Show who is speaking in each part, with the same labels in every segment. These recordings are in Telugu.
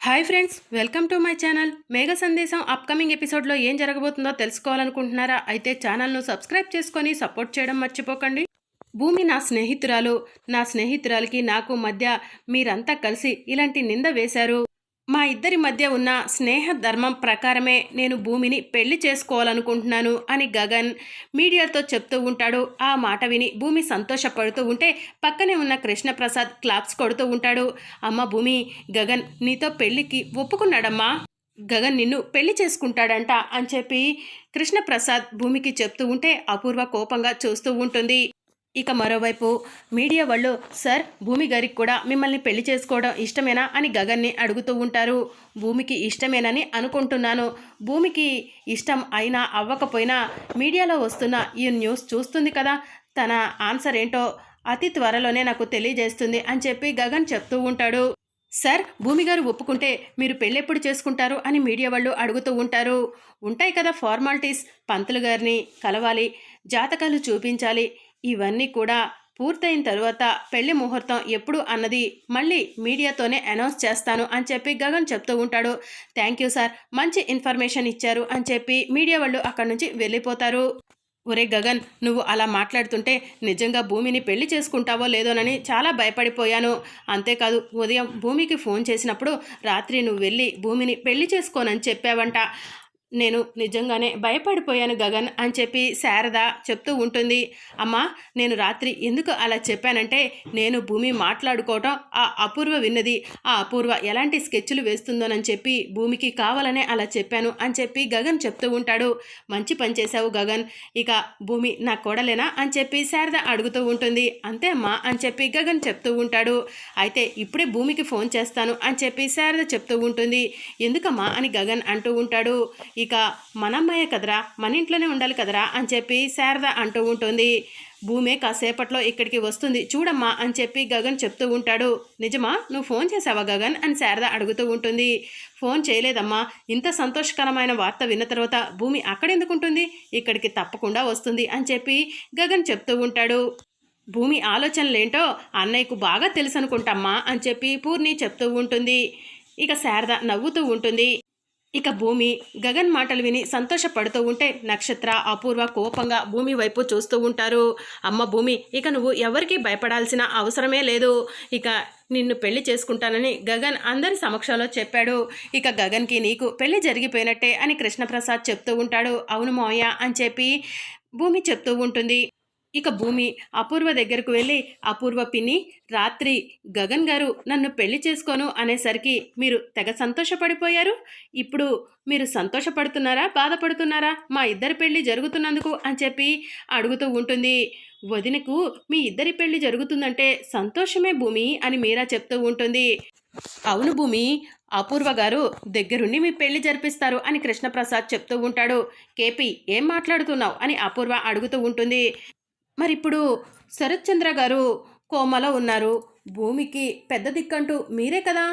Speaker 1: Hi friends welcome to my channel. Megha Sandesham upcoming ఎపిసోడ్లో ఏం జరగబోతుందో తెలుసుకోవాలనుకుంటున్నారా? అయితే ఛానల్ను సబ్స్క్రైబ్ చేసుకొని సపోర్ట్ చేయడం మర్చిపోకండి. భూమి నా స్నేహితురాలు నా స్నేహితురాలకి నాకు మధ్య మీరంతా కలిసి ఇలాంటి నింద వేశారు. మా ఇద్దరి మధ్య ఉన్న స్నేహ ధర్మం ప్రకారమే నేను భూమిని పెళ్ళి చేసుకోవాలనుకుంటున్నాను అని గగన్ మీడియాతో చెప్తూ ఉంటాడు. ఆ మాట విని భూమి సంతోషపడుతూ ఉంటే పక్కనే ఉన్న కృష్ణప్రసాద్ క్లాప్స్ కొడుతూ ఉంటాడు. అమ్మ భూమి గగన్ నీతో పెళ్ళికి ఒప్పుకున్నాడమ్మా. గగన్ నిన్ను పెళ్ళి చేసుకుంటాడంట అని చెప్పి కృష్ణప్రసాద్ భూమికి చెప్తూ ఉంటే అపూర్వ కోపంగా చూస్తూ ఉంటుంది. ఇక మరోవైపు మీడియా వాళ్ళు సార్ భూమి గారికి కూడా మిమ్మల్ని పెళ్ళి చేసుకోవడం ఇష్టమేనా? అని గగన్ని అడుగుతూ ఉంటారు. భూమికి ఇష్టమేనని అనుకుంటున్నాను. భూమికి ఇష్టం అయినా అవ్వకపోయినా మీడియాలో వస్తున్న ఈ న్యూస్ చూస్తుంది కదా. తన ఆన్సర్ ఏంటో అతి త్వరలోనే నాకు తెలియజేస్తుంది అని చెప్పి గగన్ చెప్తూ ఉంటాడు. సార్ భూమి గారు ఒప్పుకుంటే మీరు పెళ్ళెప్పుడు చేసుకుంటారు? అని మీడియా వాళ్ళు అడుగుతూ ఉంటారు. ఉంటాయి కదా ఫార్మాలిటీస్. పంతులు గారిని కలవాలి జాతకాలు చూపించాలి ఇవన్నీ కూడా పూర్తయిన తరువాత పెళ్ళి ముహూర్తం ఎప్పుడు అన్నది మళ్ళీ మీడియాతోనే అనౌన్స్ చేస్తాను అని చెప్పి గగన్ చెప్తూ ఉంటాడు. థ్యాంక్ యూ సార్ మంచి ఇన్ఫర్మేషన్ ఇచ్చారు అని చెప్పి మీడియా వాళ్ళు అక్కడి నుంచి వెళ్ళిపోతారు. ఒరే గగన్ నువ్వు అలా మాట్లాడుతుంటే నిజంగా భూమిని పెళ్ళి చేసుకుంటావో లేదోనని చాలా భయపడిపోయాను. అంతేకాదు ఉదయం భూమికి ఫోన్ చేసినప్పుడు రాత్రి నువ్వు వెళ్ళి భూమిని పెళ్ళి చేసుకోనని చెప్పావంట. నేను నిజంగానే భయపడిపోయాను గగన్ అని చెప్పి శారద చెప్తూ ఉంటుంది. అమ్మా నేను రాత్రి ఎందుకు అలా చెప్పానంటే నేను భూమి మాట్లాడుకోవటం ఆ అపూర్వ విన్నది. ఆ అపూర్వ ఎలాంటి స్కెచ్లు వేస్తుందోనని చెప్పి భూమికి కావాలనే అలా చెప్పాను అని చెప్పి గగన్ చెప్తూ ఉంటాడు. మంచి పని చేశావు గగన్. ఇక భూమి నా కోడలేనా అని చెప్పి శారద అడుగుతూ ఉంటుంది. అంతే అమ్మా అని చెప్పి గగన్ చెప్తూ ఉంటాడు. అయితే ఇప్పుడే భూమికి ఫోన్ చేస్తాను అని చెప్పి శారద చెప్తూ ఉంటుంది. ఎందుకమ్మా అని గగన్ అంటూ ఉంటాడు. ఇక మనమ్మయ్య కదరా మన ఇంట్లోనే ఉండాలి కదరా అని చెప్పి శారద అంటూ ఉంటుంది. భూమే కాసేపట్లో ఇక్కడికి వస్తుంది. చూడమ్మా అని చెప్పి గగన్ చెప్తూ ఉంటాడు. నిజమా? నువ్వు ఫోన్ చేసావా గగన్? అని శారద అడుగుతూ ఉంటుంది. ఫోన్ చేయలేదమ్మా. ఇంత సంతోషకరమైన వార్త విన్న తర్వాత భూమి అక్కడెందుకుంటుంది ఇక్కడికి తప్పకుండా వస్తుంది అని చెప్పి గగన్ చెప్తూ ఉంటాడు. భూమి ఆలోచనలేంటో అన్నయ్యకు బాగా తెలుసు అనుకుంటమ్మా అని చెప్పి పూర్ణి చెప్తూ ఉంటుంది. ఇక శారద నవ్వుతూ ఉంటుంది. ఇక భూమి గగన్ మాటలు విని సంతోషపడుతూ ఉంటే నక్షత్ర అపూర్వ కోపంగా భూమి వైపు చూస్తూ ఉంటారు. అమ్మ భూమి ఇక నువ్వు ఎవరికీ భయపడాల్సిన అవసరమే లేదు. ఇక నిన్ను పెళ్ళి చేసుకుంటానని గగన్ అందరి సమక్షంలో చెప్పాడు. ఇక గగన్కి నీకు పెళ్ళి జరిగిపోయినట్టే అని కృష్ణప్రసాద్ చెప్తూ ఉంటాడు. అవును మోయ అని చెప్పి భూమి చెప్తూ ఉంటుంది. ఇక భూమి అపూర్వ దగ్గరకు వెళ్ళి అపూర్వ పిన్ని రాత్రి గగన్ గారు నన్ను పెళ్ళి చేసుకోను అనేసరికి మీరు తెగ సంతోషపడిపోయారు? ఇప్పుడు మీరు సంతోషపడుతున్నారా? బాధపడుతున్నారా? మా ఇద్దరి పెళ్ళి జరుగుతున్నందుకు అని చెప్పి అడుగుతూ ఉంటుంది. వదినకు మీ ఇద్దరి పెళ్ళి జరుగుతుందంటే సంతోషమే భూమి అని మీరా చెప్తూ ఉంటుంది. అవును భూమి అపూర్వ గారు దగ్గరుండి మీ పెళ్ళి జరిపిస్తారు అని కృష్ణప్రసాద్ చెప్తూ ఉంటాడు. కేపీ ఏం మాట్లాడుతున్నావు? అని అపూర్వ అడుగుతూ ఉంటుంది. మరిప్పుడు శరత్చంద్ర గారు కోమలో ఉన్నారు. భూమికి పెద్ద దిక్కంటూ మీరే కదా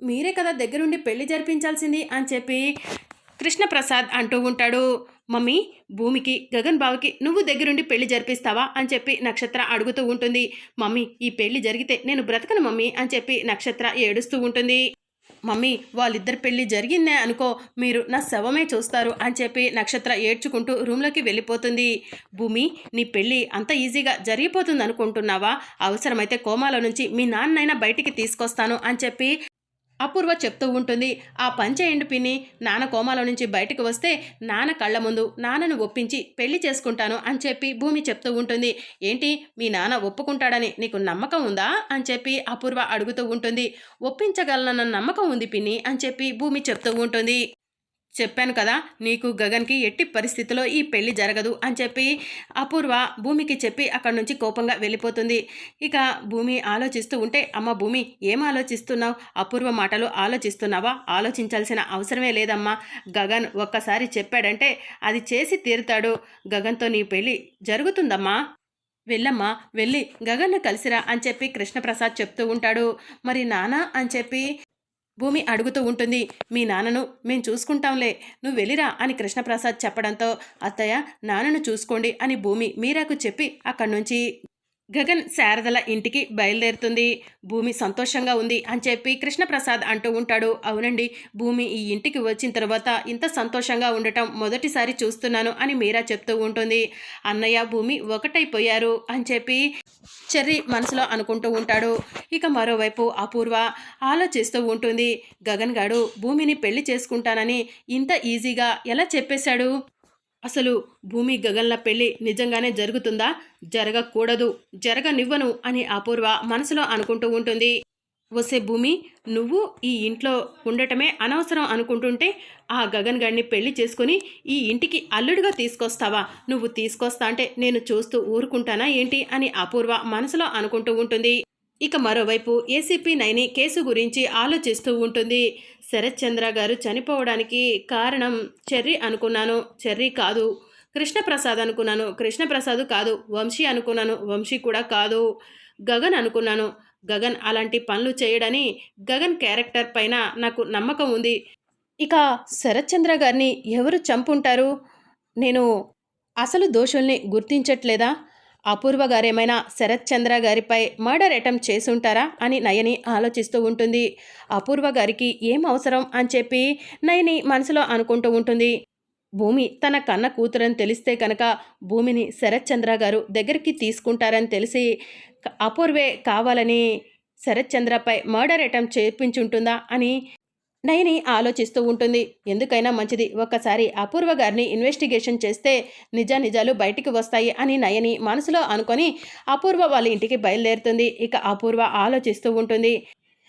Speaker 1: మీరే కదా దగ్గరుండి పెళ్ళి జరిపించాల్సింది అని చెప్పి కృష్ణప్రసాద్ అంటూ ఉంటాడు. మమ్మీ భూమికి గగన్ బావకి నువ్వు దగ్గరుండి పెళ్ళి జరిపిస్తావా అని చెప్పి నక్షత్ర అడుగుతూ ఉంటుంది. మమ్మీ ఈ పెళ్ళి జరిగితే నేను బ్రతకను మమ్మీ అని చెప్పి నక్షత్ర ఏడుస్తూ ఉంటుంది. మమ్మీ వాళ్ళిద్దరి పెళ్ళి జరిగిందే అనుకో మీరు నా శవమే చూస్తారు అని చెప్పి నక్షత్ర ఏడ్చుకుంటూ రూమ్లోకి వెళ్ళిపోతుంది. భూమి నీ పెళ్ళి అంత ఈజీగా జరిగిపోతుంది అనుకుంటున్నావా అవసరమైతే కోమాలో నుంచి మీ నాన్నైనా బయటికి తీసుకొస్తాను అని చెప్పి అపూర్వ చెప్తూ ఉంటుంది. ఆ పంచ చేయండి పిన్ని నాన్న కోమాలో నుంచి బయటకు వస్తే నాన్న కళ్ళ ముందు నాన్నను ఒప్పించి పెళ్ళి చేసుకుంటాను అని చెప్పి భూమి చెప్తూ ఉంటుంది. ఏంటి? మీ నాన్న ఒప్పుకుంటాడని నీకు నమ్మకం ఉందా? అని చెప్పి అపూర్వ అడుగుతూ ఉంటుంది. ఒప్పించగలనన్న నమ్మకం ఉంది పిన్ని అని చెప్పి భూమి చెప్తూ ఉంటుంది. చెప్పాను కదా నీకు గగన్కి ఎట్టి పరిస్థితిలో ఈ పెళ్ళి జరగదు అని చెప్పి అపూర్వ భూమికి చెప్పి అక్కడి నుంచి కోపంగా వెళ్ళిపోతుంది. ఇక భూమి ఆలోచిస్తూ ఉంటే అమ్మ భూమి ఏం ఆలోచిస్తున్నావు? అపూర్వ మాటలు ఆలోచిస్తున్నావా? ఆలోచించాల్సిన అవసరమే లేదమ్మా. గగన్ ఒక్కసారి చెప్పాడంటే అది చేసి తీరుతాడు. గగన్తో నీ పెళ్ళి జరుగుతుందమ్మా. వెళ్ళమ్మా వెళ్ళి గగన్ను కలిసిరా అని చెప్పి కృష్ణప్రసాద్ చెప్తూ ఉంటాడు. మరి నానా అని చెప్పి భూమి అడుగుతూ ఉంటుంది. మీ నాన్నను మేం చూసుకుంటాంలే. నువ్వు వెళ్ళిరా అని కృష్ణప్రసాద్ చెప్పడంతో అత్తయ్య నాన్నను చూసుకోండి అని భూమి మీరాకు చెప్పి అక్కడి నుంచి గగన్ శారదల ఇంటికి బయలుదేరుతుంది. భూమి సంతోషంగా ఉంది అని చెప్పి కృష్ణప్రసాద్ అంటూ ఉంటాడు. అవునండి భూమి ఈ ఇంటికి వచ్చిన తర్వాత ఇంత సంతోషంగా ఉండటం మొదటిసారి చూస్తున్నాను అని మీరా చెప్తూ ఉంటుంది. అన్నయ్య భూమి ఒకటైపోయారు అని చెప్పి చెర్రి మనసులో అనుకుంటూ ఉంటాడు. ఇక మరోవైపు అపూర్వ ఆలోచిస్తూ ఉంటుంది. గగన్ గాడు భూమిని పెళ్ళి చేసుకుంటానని ఇంత ఈజీగా ఎలా చెప్పేశాడు? అసలు భూమి గగన్ల పెళ్ళి నిజంగానే జరుగుతుందా? జరగకూడదు. జరగనివ్వను అని అపూర్వ మనసులో అనుకుంటూ ఉంటుంది. వసే భూమి నువ్వు ఈ ఇంట్లో ఉండటమే అనవసరం అనుకుంటుంటే ఆ గగన్ గడిని పెళ్ళి చేసుకుని ఈ ఇంటికి అల్లుడిగా తీసుకొస్తావా? నువ్వు తీసుకొస్తా అంటే నేను చూస్తూ ఊరుకుంటానా ఏంటి? అని అపూర్వ మనసులో అనుకుంటూ ఉంటుంది. ఇక మరోవైపు ఏసీపీ నైని కేసు గురించి ఆలోచిస్తూ ఉంటుంది. శరత్ చంద్ర గారు చనిపోవడానికి కారణం చెర్రీ అనుకున్నాను. చెర్రీ కాదు. కృష్ణప్రసాద్ అనుకున్నాను. కృష్ణప్రసాద్ కాదు. వంశీ అనుకున్నాను. వంశీ కూడా కాదు. గగన్ అనుకున్నాను. గగన్ అలాంటి పనులు చేయడని గగన్ క్యారెక్టర్ పైన నాకు నమ్మకం ఉంది. ఇక శరత్ చంద్ర గారిని ఎవరు చంపుంటారు? నేను అసలు దోషుల్ని గుర్తించట్లేదా? అపూర్వ గారేమైనా శరత్ చంద్ర గారిపై మర్డర్ అటెంప్ట్ చేసుంటారా అని నయని ఆలోచిస్తూ ఉంటుంది. అపూర్వ గారికి ఏం అవసరం అని చెప్పి నయని మనసులో అనుకుంటూ ఉంటుంది. భూమి తన కన్న కూతురని తెలిస్తే కనుక భూమిని శరత్ చంద్ర గారు దగ్గరికి తీసుకుంటారని తెలిసి అపూర్వే కావాలని శరత్ చంద్రపై మర్డర్ అటెంప్ట్ చేపించుంటుందా అని నయని ఆలోచిస్తూ ఉంటుంది. ఎందుకైనా మంచిది. ఒక్కసారి అపూర్వ గారిని ఇన్వెస్టిగేషన్ చేస్తే నిజ నిజాలు బయటికి వస్తాయి అని నయని మనసులో అనుకొని అపూర్వ వాళ్ళ ఇంటికి బయలుదేరుతుంది. ఇక అపూర్వ ఆలోచిస్తూ ఉంటుంది.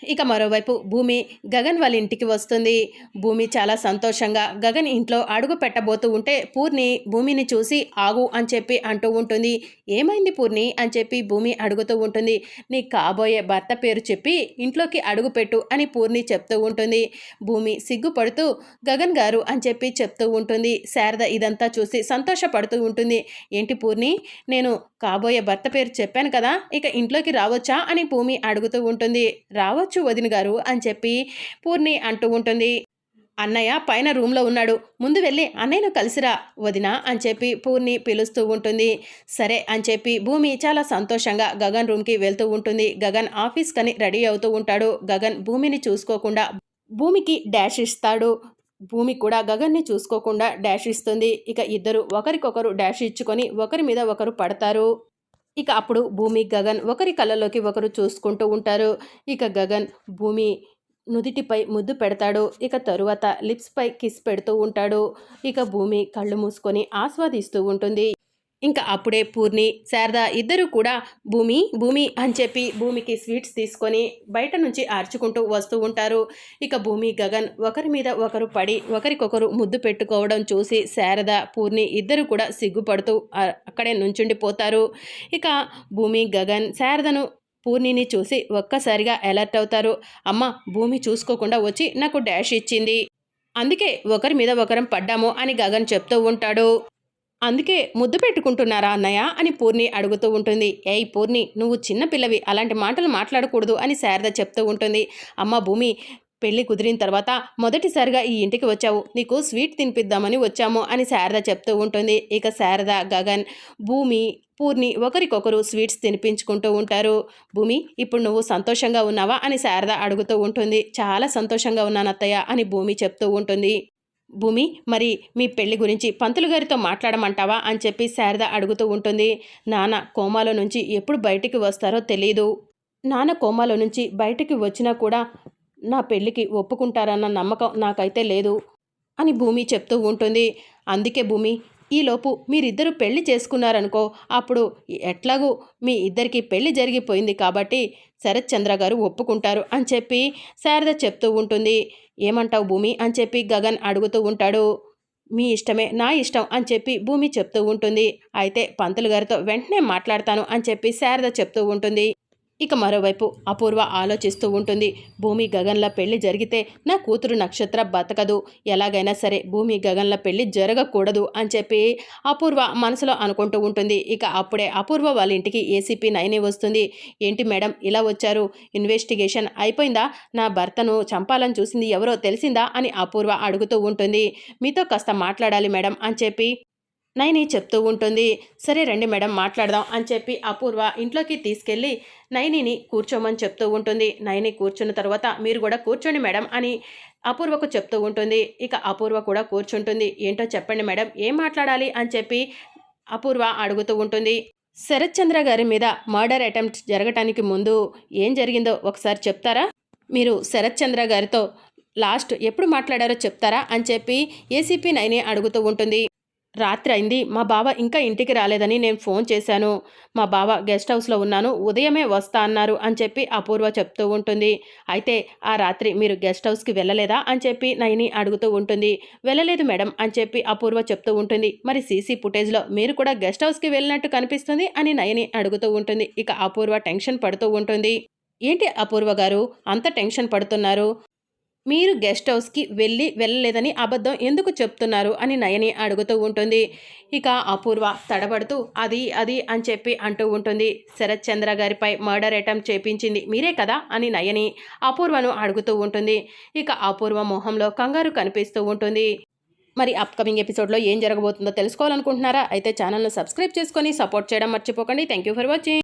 Speaker 1: ఇక మరోవైపు భూమి గగన్ వాళ్ళ ఇంటికి వస్తుంది. భూమి చాలా సంతోషంగా గగన్ ఇంట్లో అడుగు పెట్టబోతూ ఉంటే పూర్ణి భూమిని చూసి ఆగు అని చెప్పి అంటూ ఉంటుంది. ఏమైంది పూర్ణి అని చెప్పి భూమి అడుగుతూ ఉంటుంది. నీ కాబోయే భర్త పేరు చెప్పి ఇంట్లోకి అడుగు పెట్టు అని పూర్ణి చెప్తూ ఉంటుంది. భూమి సిగ్గుపడుతూ గగన్ గారు అని చెప్పి చెప్తూ ఉంటుంది. శారద ఇదంతా చూసి సంతోషపడుతూ ఉంటుంది. ఏంటి పూర్ణి? నేను కాబోయే భర్త పేరు చెప్పాను కదా ఇక ఇంట్లోకి రావచ్చా అని భూమి అడుగుతూ ఉంటుంది. రావచ్చు? వదిన గారు అని చెప్పి పూర్ణి అంటూ ఉంటుంది. అన్నయ్య పైన రూమ్లో ఉన్నాడు. ముందు వెళ్ళి అన్నయ్యను కలిసిరా వదిన అని చెప్పి పూర్ణి పిలుస్తూ ఉంటుంది. సరే అని చెప్పి భూమి చాలా సంతోషంగా గగన్ రూమ్కి వెళ్తూ ఉంటుంది. గగన్ ఆఫీస్ కని రెడీ అవుతూ ఉంటాడు. గగన్ భూమిని చూసుకోకుండా భూమికి డాష్ ఇస్తాడు. భూమి కూడా గగన్ని చూసుకోకుండా డాష్ ఇస్తుంది. ఇక ఇద్దరు ఒకరికొకరు డాష్ ఇచ్చుకొని ఒకరి మీద ఒకరు పడతారు. ఇక అప్పుడు భూమి గగన్ ఒకరి కళ్ళలోకి ఒకరు చూసుకుంటూ ఉంటారు. ఇక గగన్ భూమి నుదిటిపై ముద్దు పెడతాడు. ఇక తరువాత లిప్స్పై కిస్ పెడుతూ ఉంటాడు. ఇక భూమి కళ్ళు మూసుకొని ఆస్వాదిస్తూ ఉంటుంది. ఇంకా అప్పుడే పూర్ణి శారద ఇద్దరు కూడా భూమి భూమి అని చెప్పి భూమికి స్వీట్స్ తీసుకొని బయట నుంచి ఆర్చుకుంటూ వస్తూ ఉంటారు. ఇక భూమి గగన్ ఒకరి మీద ఒకరు పడి ఒకరికొకరు ముద్దు పెట్టుకోవడం చూసి శారద పూర్ణి ఇద్దరు కూడా సిగ్గుపడుతూ అక్కడే నుంచుండిపోతారు. ఇక భూమి గగన్ శారదను పూర్ణిని చూసి ఒక్కసారిగా అలర్ట్ అవుతారు. అమ్మ భూమి చూసుకోకుండా వచ్చి నాకు డాష్ ఇచ్చింది. అందుకే ఒకరి మీద ఒకరం పడ్డాము అని గగన్ చెప్తూ ఉంటాడు. అందుకే ముద్దు పెట్టుకుంటున్నారా అన్నయ్య అని పూర్ణి అడుగుతూ ఉంటుంది. ఏయ్ పూర్ణి నువ్వు చిన్న పిల్లవి అలాంటి మాటలు మాట్లాడకూడదు అని శారద చెప్తూ ఉంటుంది. అమ్మ భూమి పెళ్ళి కుదిరిన తర్వాత మొదటిసారిగా ఈ ఇంటికి వచ్చావు. నీకు స్వీట్ తినిపిద్దామని వచ్చాము అని శారద చెప్తూ ఉంటుంది. ఇక శారద గగన్ భూమి పూర్ణి ఒకరికొకరు స్వీట్స్ తినిపించుకుంటూ ఉంటారు. భూమి ఇప్పుడు నువ్వు సంతోషంగా ఉన్నావా అని శారద అడుగుతూ ఉంటుంది. చాలా సంతోషంగా ఉన్నాను అత్తయ్య అని భూమి చెప్తూ ఉంటుంది. భూమి మరి మీ పెళ్ళి గురించి పంతులు గారితో మాట్లాడమంటావా అని చెప్పి శారద అడుగుతూ ఉంటుంది. నాన్న కోమాలో నుంచి ఎప్పుడు బయటికి వస్తారో తెలియదు నాన్న కోమాలో నుంచి బయటికి వచ్చినా కూడా నా పెళ్ళికి ఒప్పుకుంటారన్న నమ్మకం నాకైతే లేదు అని భూమి చెప్తూ ఉంటుంది. అందుకే భూమి ఈలోపు మీరిద్దరూ పెళ్ళి చేసుకున్నారనుకో అప్పుడు ఎట్లాగూ మీ ఇద్దరికి పెళ్ళి జరిగిపోయింది కాబట్టి శరత్ చంద్ర గారు ఒప్పుకుంటారు అని చెప్పి శారద చెప్తూ ఉంటుంది. ఏమంటావు భూమి? అని చెప్పి గగన్ అడుగుతూ ఉంటాడు. మీ ఇష్టమే నా ఇష్టం అని చెప్పి భూమి చెప్తూ ఉంటుంది. అయితే పంతులు గారితో వెంటనే మాట్లాడతాను అని చెప్పి శారద చెప్తూ ఉంటుంది. ఇక మరోవైపు అపూర్వ ఆలోచిస్తూ ఉంటుంది. భూమి గగన్ల పెళ్ళి జరిగితే నా కూతురు నక్షత్ర బతకదు. ఎలాగైనా సరే భూమి గగన్ల పెళ్ళి జరగకూడదు అని చెప్పి అపూర్వ మనసులో అనుకుంటూ ఉంటుంది. ఇక అప్పుడే అపూర్వ వాళ్ళ ఇంటికి ఏసీపీ నైని వస్తుంది. ఏంటి మేడం ఇలా వచ్చారు? ఇన్వెస్టిగేషన్ అయిపోయిందా? నా భర్తను చంపాలని చూసింది ఎవరో తెలిసిందా? అని అపూర్వ అడుగుతూ ఉంటుంది. మీతో కాస్త మాట్లాడాలి మేడం అని చెప్పి నైని చెప్తూ ఉంటుంది సరే రండి మేడం మాట్లాడదాం అని చెప్పి అపూర్వ ఇంట్లోకి తీసుకెళ్ళి నైనిని కూర్చోమని చెప్తూ ఉంటుంది. నైని కూర్చున్న తర్వాత మీరు కూడా కూర్చోండి మేడం అని అపూర్వకు చెప్తూ ఉంటుంది. ఇక అపూర్వ కూడా కూర్చుంటుంది. ఏంటో చెప్పండి మేడం ఏం మాట్లాడాలి? అని చెప్పి అపూర్వ అడుగుతూ ఉంటుంది. శరత్చంద్ర గారి మీద మర్డర్ అటెంప్ట్ జరగటానికి ముందు ఏం జరిగిందో ఒకసారి చెప్తారా? మీరు శరత్చంద్ర గారితో లాస్ట్ ఎప్పుడు మాట్లాడారో చెప్తారా? అని చెప్పి ఏసీపీ నైని అడుగుతూ ఉంటుంది. రాత్రి అయింది మా బావ ఇంకా ఇంటికి రాలేదని నేను ఫోన్ చేశాను. మా బావ గెస్ట్ హౌస్లో ఉన్నాను. ఉదయమే వస్తా అన్నారు అని చెప్పి అపూర్వ చెప్తూ ఉంటుంది. అయితే ఆ రాత్రి మీరు గెస్ట్ హౌస్కి వెళ్ళలేదా అని చెప్పి నయని అడుగుతూ ఉంటుంది. వెళ్ళలేదు మేడం అని చెప్పి అపూర్వ చెప్తూ ఉంటుంది. మరి సీసీ ఫుటేజ్లో మీరు కూడా గెస్ట్ హౌస్కి వెళ్ళినట్టు కనిపిస్తుంది అని నయని అడుగుతూ ఉంటుంది. ఇక అపూర్వ టెన్షన్ పడుతూ ఉంటుంది. ఏంటి అపూర్వ గారు? అంత టెన్షన్ పడుతున్నారు. మీరు గెస్ట్ హౌస్కి వెళ్ళి వెళ్ళలేదని అబద్ధం ఎందుకు చెప్తున్నారు అని నయని అడుగుతూ ఉంటుంది. ఇక అపూర్వ తడబడుతూ అది అది అని చెప్పి అంటూ ఉంటుంది. శరత్ చంద్ర గారిపై మర్డర్ అటెంప్ట్ చేపించింది మీరే కదా అని నయని అపూర్వను అడుగుతూ ఉంటుంది. ఇక అపూర్వ మొహంలో కంగారు కనిపిస్తూ ఉంటుంది. మరి అప్కమింగ్ ఎపిసోడ్లో ఏం జరగబోతుందో తెలుసుకోవాలనుకుంటున్నారా? అయితే ఛానల్ను సబ్స్క్రైబ్ చేసుకొని సపోర్ట్ చేయడం మర్చిపోకండి. Thank you for watching